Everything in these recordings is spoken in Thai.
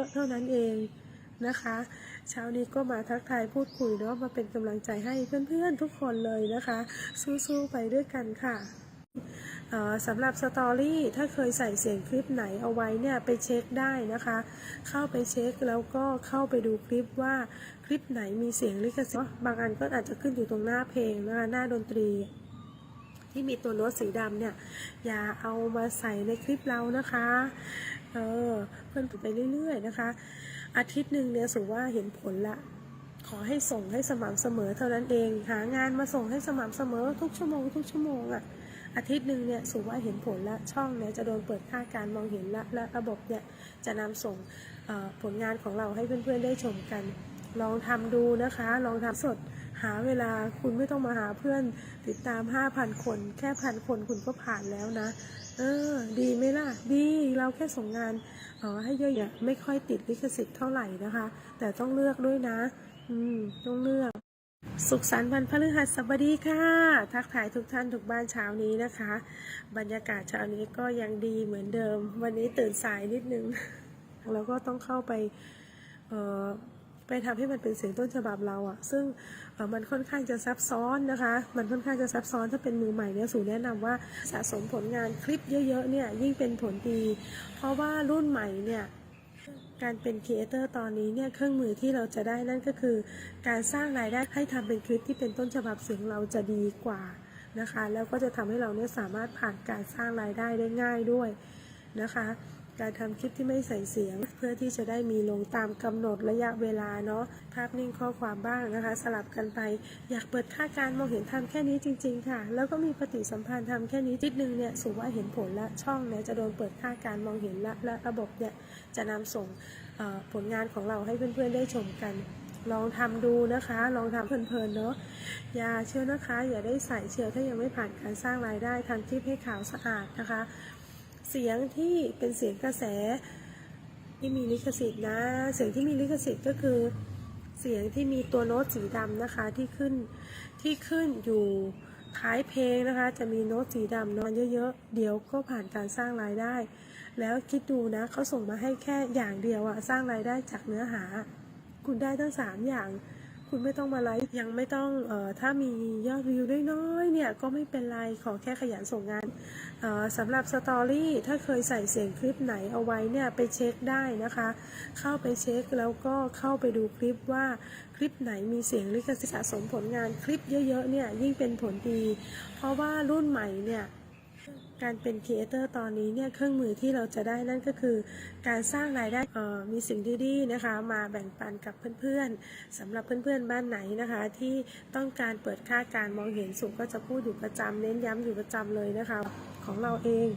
อะเท่านั้นเองนะคะ เช้านี้ก็มาทักทายพูดคุยเนาะมาเป็นกำลังใจให้เพื่อนๆทุกคนเลยนะคะ สู้ๆไปด้วยกันค่ะสำหรับสตอรี่ถ้าเคยใส่เสียงคลิปไหนเอาไว้เนี่ยไปเช็คได้นะคะ เข้าไปเช็คแล้วก็เข้าไปดูคลิปว่าคลิปไหนมีเสียงลิขสิทธิ์บางอันก็อาจจะขึ้นอยู่ตรงหน้าเพลงนะคะหน้าดนตรี ที่มีตัวโน้ตสีดำเนี่ยอย่าเอามาใส่ในคลิปเรานะคะ เออเพื่อนไปเรื่อยๆนะคะ อาทิตย์หนึ่งเนี่ยสูว่าเห็นผลละ ขอให้ส่งให้สม่ำเสมอเท่านั้นเอง หางานมาส่งให้สม่ำเสมอทุกชั่วโมงทุกชั่วโมงอะ่ะอาทิตย์หนึ่งเนี่ยสูว่าเห็นผลละช่องเนี่ยจะโดนเปิดค่าการมองเห็นละและระบบเนี่ยจะนำส่งผลงานของเราให้เพื่อนๆได้ชมกัน ลองทำดูนะคะ ลองทำสดหาเวลาคุณไม่ต้องมาหาเพื่อนติดตาม 5,000 คน แค่พันคนคุณก็ผ่านแล้วนะ เออ ดีไหมล่ะ ดี เราแค่ส่งงานเออให้เยอะๆไม่ค่อยติดลิขสิทธิ์เท่าไหร่นะคะ แต่ต้องเลือกด้วยนะ อืม ต้องเลือก สุขสันต์วันพฤหัสบดีค่ะ ทักทายทุกท่านทุกบ้านเช้านี้นะคะ บรรยากาศเช้านี้ก็ยังดีเหมือนเดิม วันนี้ตื่นสายนิดนึง แล้วก็ต้องเข้าไป เอ่อ ไปทำให้มันเป็นเสียงต้นฉบับเราอะซึ่งมันค่อนข้างจะซับซ้อนนะคะ มันค่อนข้างจะซับซ้อนถ้าเป็นมือใหม่เนี่ยสูแนะนำว่าสะสมผลงานคลิปเยอะๆเนี่ยยิ่งเป็นผลดี เพราะว่ารุ่นใหม่เนี่ยการเป็นครีเอเตอร์ตอนนี้เนี่ยเครื่องมือที่เราจะได้นั่นก็คือ การสร้างรายได้ให้ทำเป็นคลิปที่เป็นต้นฉบับเสียงเราจะดีกว่านะคะ แล้วก็จะทำให้เราเนี่ยสามารถผ่านการสร้างรายได้ได้ง่ายด้วยนะคะ การทำคลิปที่ไม่ใส่เสียง เพื่อที่จะได้มีลงตามกำหนดระยะเวลาเนาะภาพนิ่งข้อความบ้างนะคะ สลับกันไป อยากเปิดค่าการมองเห็นทำแค่นี้จริง ๆ ค่ะ แล้วก็มีปฏิสัมพันธ์ทำแค่นี้ทิดนึงเนี่ยสูว่าเห็นผลละช่องเนี่ยจะโดนเปิดค่าการมองเห็นละและระบบเนี่ยจะนำส่งผลงานของเราให้เพื่อนๆได้ชมกันลองทำดูนะคะ ลองทำเพลินๆเนาะ อย่าเชื่อนะคะ อย่าได้ใส่เชียวถ้ายังไม่ผ่านการสร้างรายได้ทำคลิปให้ขาวสะอาดนะคะ เสียงที่เป็นเสียงกระแสที่มีลิขสิทธิ์นะ เสียงที่มีลิขสิทธิ์ก็คือเสียงที่มีตัวโน้ตสีดำนะคะที่ขึ้นที่ขึ้นอยู่ท้ายเพลงนะคะ จะมีโน้ตสีดำเนอนเยอะๆ เดี๋ยวก็ผ่านการสร้างรายได้ แล้วคิดดูนะเขาส่งมาให้แค่อย่างเดียวอะสร้างรายได้จากเนื้อหา คุณได้ทั้งสามอย่าง คุณไม่ต้องมาไลฟ์ยังไม่ต้องเอ่อถ้ามียอดวิวน้อยๆเนี่ยก็ไม่เป็นไรขอแค่ขยันส่งงานเอ่อสำหรับสตอรี่ถ้าเคยใส่เสียงคลิปไหนเอาไว้เนี่ยไปเช็คได้นะคะ เข้าไปเช็คแล้วก็เข้าไปดูคลิปว่าคลิปไหนมีเสียงลิขสิทธิ์สะสมผลงานคลิปเยอะๆเนี่ยยิ่งเป็นผลดี เพราะว่ารุ่นใหม่เนี่ย การเป็นครีเอเตอร์ตอนนี้เนี่ยเครื่องมือที่เราจะได้นั่นก็คือ การสร้างรายได้เอ่อมีสิ่งดีๆนะคะ มาแบ่งปันกับเพื่อนๆสำหรับเพื่อนๆบ้านไหนนะคะ ที่ต้องการเปิดค่าการมองเห็นสูงก็จะพูดอยู่ประจำเน้นย้ำอยู่ประจำเลยนะคะของเราเอง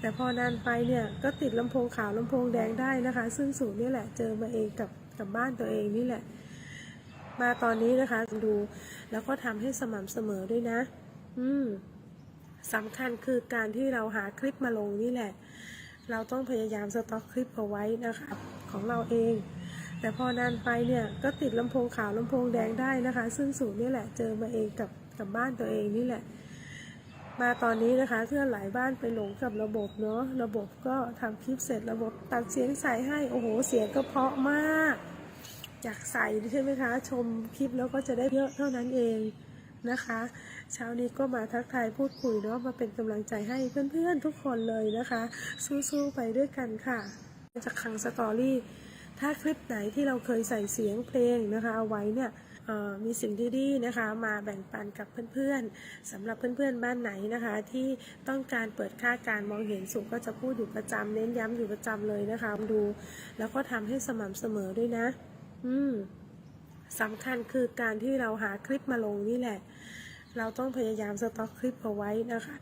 แต่พอนานไปเนี่ยก็ติดลำโพงขาวลำโพงแดงได้นะคะ ซึ่งสูงนี่แหละเจอมาเองกับกับบ้านตัวเองนี่แหละ มาตอนนี้นะคะดูแล้วก็ทำให้สม่ำเสมอด้วยนะ อืม สำคัญคือการที่เราหาคลิปมาลงนี่แหละ เราต้องพยายามสต็อกคลิปเอาไว้นะคะของเราเอง แต่พอนานไปเนี่ยก็ติดลำโพงขาวลำโพงแดงได้นะคะ ซึ่งสูงนี่แหละเจอมาเองกับกับบ้านตัวเองนี่แหละ มาตอนนี้นะคะเพื่อนหลายบ้านไปหลงกับระบบเนาะระบบก็ทำคลิปเสร็จระบบตัดเสียงใส่ให้โอ้โหเสียงก็เพาะมากอยากใส่ใช่ไหมคะ ชมคลิปแล้วก็จะได้เยอะเท่านั้นเอง นะคะ เช้านี้ก็มาทักทายพูดคุยเนาะมาเป็นกำลังใจให้เพื่อนๆทุกคนเลยนะคะ สู้ๆไปด้วยกันค่ะจากคังสตอรี่ถ้าคลิปไหนที่เราเคยใส่เสียงเพลงนะคะเอาไว้เนี่ยมีสิ่งดีๆนะคะ มาแบ่งปันกับเพื่อนๆสำหรับเพื่อนๆบ้านไหนนะคะ ที่ต้องการเปิดค่าการมองเห็นสูงก็จะพูดอยู่ประจำเน้นย้ำอยู่ประจำเลยนะคะดู แล้วก็ทำให้สม่ำเสมอด้วยนะ อืม สำคัญคือการที่เราหาคลิปมาลงนี่แหละ เราต้องพยายามสต็อกคลิปเอาไว้นะคะ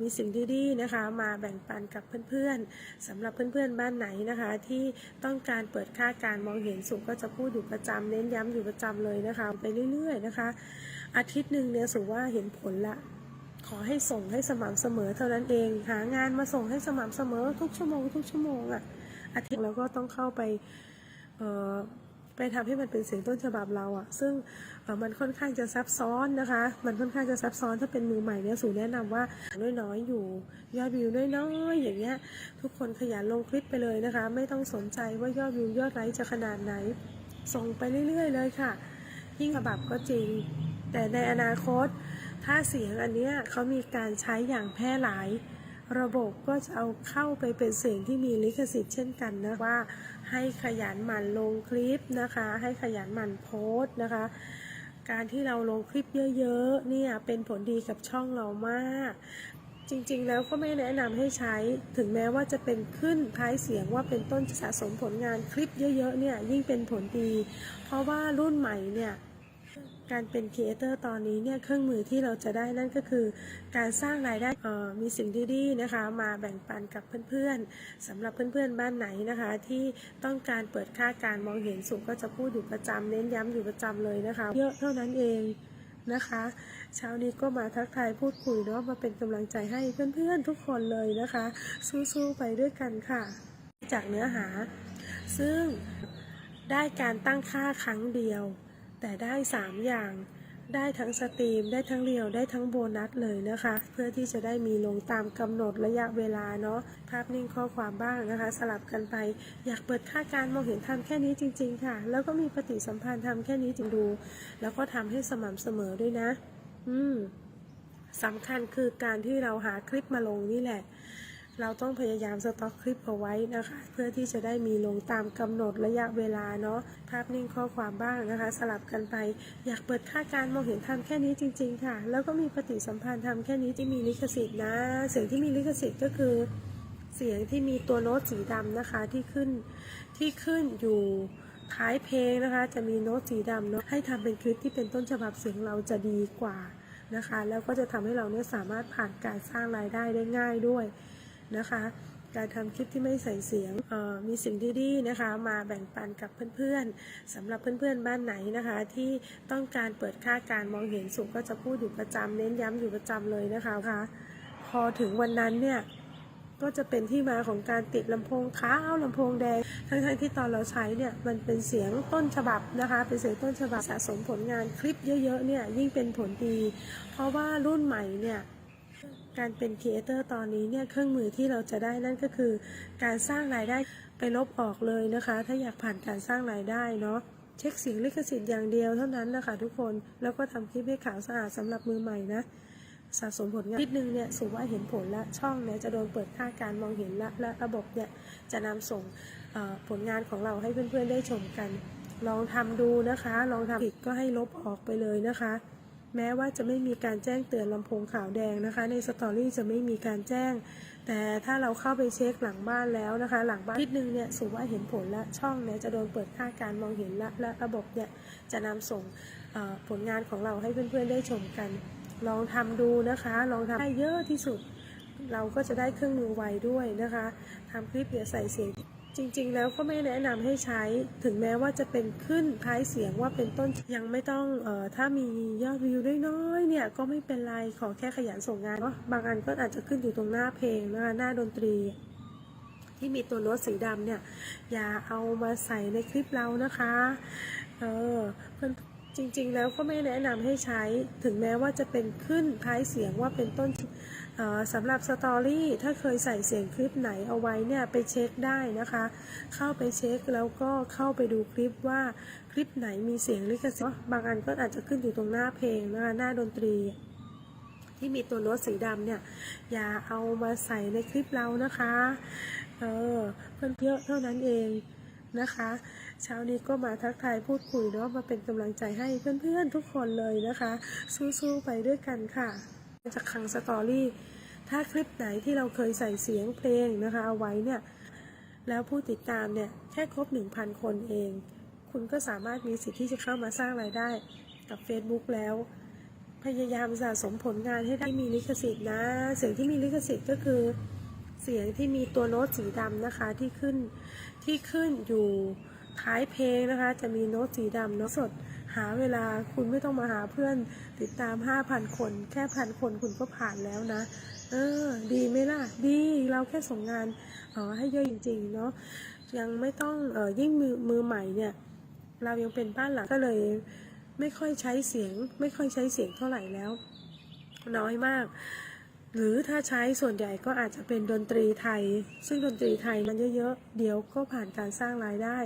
มีสิ่งดีๆนะคะ มาแบ่งปันกับเพื่อนๆสำหรับเพื่อนๆบ้านไหนนะคะ ที่ต้องการเปิดค่าการมองเห็นสูงก็จะพูดอยู่ประจำเน้นย้ำอยู่ประจำเลยนะคะ ไปเรื่อยๆนะคะ อาทิตย์หนึ่งเนี่ยสูว่าเห็นผลละขอให้ส่งให้สม่ำเสมอเท่านั้นเอง หางานมาส่งให้สม่ำเสมอทุกชั่วโมงทุกชั่วโมงอะ่ะอาทิตย์แล้วก็ต้องเข้าไปเไปทำให้มันเป็นเสียงต้นฉบับเราอะซึ่งมันค่อนข้างจะซับซ้อนนะคะ มันค่อนข้างจะซับซ้อนถ้าเป็นมือใหม่เนี่ยสูแนะนำว่าน้อยๆอยู่ยอดวิวน้อยๆอย่างเงี้ย ทุกคนขยันลงคลิปไปเลยนะคะ ไม่ต้องสนใจว่ายอดวิวยอดไลค์จะขนาดไหน ส่งไปเรื่อยๆเลยค่ะ ยิ่งฉบับก็จริง แต่ในอนาคต ถ้าเสียงอันเนี้ยเขามีการใช้อย่างแพร่หลาย ระบบก็จะเอาเข้าไปเป็นเสียงที่มีลิขสิทธิ์เช่นกันนะว่าให้ขยันหมั่นลงคลิปนะคะ ให้ขยันหมั่นโพสต์นะคะ การที่เราลงคลิปเยอะๆเนี่ยเป็นผลดีกับช่องเรามาก จริงๆแล้วก็ไม่แนะนำให้ใช้ถึงแม้ว่าจะเป็นขึ้นท้ายเสียงว่าเป็นต้นสะสมผลงานคลิปเยอะๆเนี่ยยิ่งเป็นผลดี เพราะว่ารุ่นใหม่เนี่ย การเป็นครีเอเตอร์ตอนนี้เนี่ยเครื่องมือที่เราจะได้นั่นก็คือ การสร้างรายได้มีสิ่งดีๆนะคะ มาแบ่งปันกับเพื่อนๆสำหรับเพื่อนๆบ้านไหนนะคะ ที่ต้องการเปิดค่าการมองเห็นสูงก็จะพูดอยู่ประจำเน้นย้ำอยู่ประจำเลยนะคะ เยอะเท่านั้นเองนะคะเช้านี้ก็มาทักทายพูดคุยเนาะมาเป็นกำลังใจให้เพื่อนๆทุกคนเลยนะคะ สู้ๆไปด้วยกันค่ะ จากเนื้อหา ซึ่งได้การตั้งค่าครั้งเดียว แต่ได้ 3 อย่าง ได้ทั้งสตรีม ได้ทั้งเรียว ได้ทั้งโบนัสเลยนะคะ เพื่อที่จะได้มีลงตามกำหนดระยะเวลาเนาะ ภาพนิ่งข้อความบ้างนะคะ สลับกันไป อยากเปิดค่าการมองเห็นทำแค่นี้จริง ๆ ค่ะ แล้วก็มีปฏิสัมพันธ์ทำแค่นี้จริงดู แล้วก็ทำให้สม่ำเสมอด้วยนะ อืมสำคัญคือการที่เราหาคลิปมาลงนี่แหละ เราต้องพยายามสต็อกคลิปเอาไว้นะคะ เพื่อที่จะได้มีลงตามกำหนดระยะเวลาเนาะภาพนิ่งข้อความบ้างนะคะ สลับกันไป อยากเปิดค่าการมองเห็นทำแค่นี้จริง ๆ ค่ะ แล้วก็มีปฏิสัมพันธ์ทำแค่นี้ที่มีลิขสิทธิ์นะเสียงที่มีลิขสิทธิ์ก็คือ เสียงที่มีตัวโน้ตสีดำนะคะที่ขึ้นที่ขึ้นอยู่ท้ายเพลงนะคะ จะมีโน้ตสีดำเนาะให้ทำเป็นคลิปที่เป็นต้นฉบับเสียงเราจะดีกว่านะคะ แล้วก็จะทำให้เราเนี่ยสามารถผ่านการสร้างรายได้ได้ง่ายด้วย นะคะ การทำคลิปที่ไม่ใส่เสียงออมีสิ่งดีๆนะคะ มาแบ่งปันกับเพื่อนๆสำหรับเพื่อนๆบ้านไหนนะคะ ที่ต้องการเปิดค่าการมองเห็นสูงก็จะพูดอยู่ประจำเน้นย้ำอยู่ประจำเลยนะคะค่ะพอถึงวันนั้นเนี่ยก็จะเป็นที่มาของการติดลำโพงขาวลำโพงแดง ทั้งๆที่ตอนเราใช้เนี่ยมันเป็นเสียงต้นฉบับนะคะ เป็นเสียงต้นฉบับสะสมผลงานคลิปเยอะๆเนี่ยยิ่งเป็นผลดี เพราะว่ารุ่นใหม่เนี่ย การเป็นครีเอเตอร์ตอนนี้เนี่ยเครื่องมือที่เราจะได้นั่นก็คือ การสร้างรายได้ไปลบออกเลยนะคะ ถ้าอยากผ่านการสร้างรายได้เนาะเช็คเสียงลิขสิทธิ์อย่างเดียวเท่านั้นนะคะทุกคนแล้วก็ทำคลิปให้ขาวสะอาดสำหรับมือใหม่นะสะสมผลงานนิดนึงเนี่ยสูว่าเห็นผลละช่องเนี่ยจะโดนเปิดค่าการมองเห็นละและระบบเนี่ยจะนำส่งผลงานของเราให้เพื่อนๆได้ชมกัน ลองทำดูนะคะ ลองทำผิดก็ให้ลบออกไปเลยนะคะ แม้ว่าจะไม่มีการแจ้งเตือนลำโพงขาวแดงนะคะ ในสตอรี่จะไม่มีการแจ้ง แต่ถ้าเราเข้าไปเช็คหลังบ้านแล้วนะคะ หลังบ้านนิดนึงเนี่ยสูว่าเห็นผลและช่องเนี่ยจะโดนเปิดค่าการมองเห็นและและระบบเนี่ยจะนำส่งผลงานของเราให้เพื่อนๆได้ชมกัน ลองทำดูนะคะ ลองทำให้เยอะที่สุด เราก็จะได้เครื่องมือไวด้วยนะคะทำคลิปเดี๋ยวใส่เสียง จริงๆ แล้วก็ไม่แนะนำให้ใช้ถึงแม้ว่าจะเป็นขึ้นท้ายเสียงว่าเป็นต้นยังไม่ต้องเอ่อถ้ามียอดวิวน้อยๆเนี่ยก็ไม่เป็นไรขอแค่ขยันส่งงานเนาะบางอันก็อาจจะขึ้นอยู่ตรงหน้าเพลงนะคะหน้าดนตรี ที่มีตัวโน้ตสีดำเนี่ยอย่าเอามาใส่ในคลิปเรานะคะเออเพื่อน จริงๆ แล้วก็ไม่แนะนำให้ใช้ถึงแม้ว่าจะเป็นขึ้นท้ายเสียงว่าเป็นต้นสำหรับสตอรี่ถ้าเคยใส่เสียงคลิปไหนเอาไว้เนี่ยไปเช็คได้นะคะ เข้าไปเช็คแล้วก็เข้าไปดูคลิปว่าคลิปไหนมีเสียงลิขสิทธิ์บางอันก็อาจจะขึ้นอยู่ตรงหน้าเพลงนะคะหน้าดนตรี ที่มีตัวโน้ตสีดำเนี่ยอย่าเอามาใส่ในคลิปเรานะคะเออเพื่อนเยอะเท่านั้นเอง นะคะ เช้านี้ก็มาทักทายพูดคุยเนาะมาเป็นกำลังใจให้เพื่อนๆทุกคนเลยนะคะ สู้ๆไปด้วยกันค่ะ จากคังสตอรี่ถ้าคลิปไหนที่เราเคยใส่เสียงเพลงนะคะเอาไว้เนี่ยแล้วผู้ติดตามเนี่ยแค่ครบ 1,000 คนเอง คุณก็สามารถมีสิทธิ์ที่จะเข้ามาสร้างรายได้กับ Facebook แล้ว พยายามสะสมผลงานให้ได้มีลิขสิทธิ์นะเสียงที่มีลิขสิทธิ์ก็คือ เสียงที่มีตัวโน้ตสีดำนะคะที่ขึ้นที่ขึ้นอยู่ท้ายเพลงนะคะ จะมีโน้ตสีดำโน้ตสดหาเวลาคุณไม่ต้องมาหาเพื่อนติดตาม 5,000 คน แค่พันคนคุณก็ผ่านแล้วนะ เออ ดีไหมล่ะ ดีเราแค่ส่งงานเออให้เยอะจริง ๆ เนาะยังไม่ต้องเออยิ่งมือมือใหม่เนี่ย เรายังเป็นบ้านหลังก็เลย ไม่ค่อยใช้เสียง ไม่ค่อยใช้เสียงเท่าไหร่แล้ว น้อยมาก หรือถ้าใช้ส่วนใหญ่ก็อาจจะเป็นดนตรีไทย ซึ่งดนตรีไทยมันเยอะๆ เดี๋ยวก็ผ่านการสร้างรายได้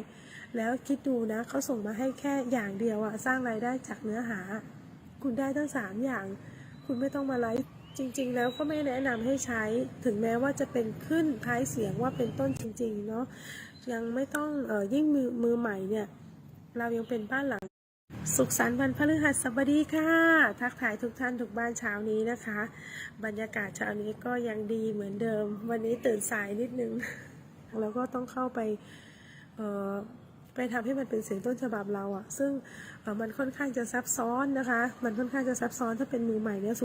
แล้วคิดดูนะเขาส่งมาให้แค่อย่างเดียวอะสร้างรายได้จากเนื้อหา คุณได้ทั้งสามอย่าง คุณไม่ต้องมาไลฟ์จริง ๆ แล้วก็ไม่แนะนำให้ใช้ถึงแม้ว่าจะเป็นขึ้นท้ายเสียงว่าเป็นต้นจริง ๆ เนาะยังไม่ต้องออยิ่งมือมือใหม่เนี่ย เรายังเป็นบ้านหลัง สุขสันต์วันพฤหัสบดีค่ะ ทักทายทุกท่านทุกบ้านเช้านี้นะคะ บรรยากาศเช้านี้ก็ยังดีเหมือนเดิม วันนี้ตื่นสายนิดนึง แล้วก็ต้องเข้าไปไปทำให้มันเป็นเสียงต้นฉบับเราอะซึ่งมันค่อนข้างจะซับซ้อนนะคะ มันค่อนข้างจะซับซ้อนถ้าเป็นมือใหม่เนี่ย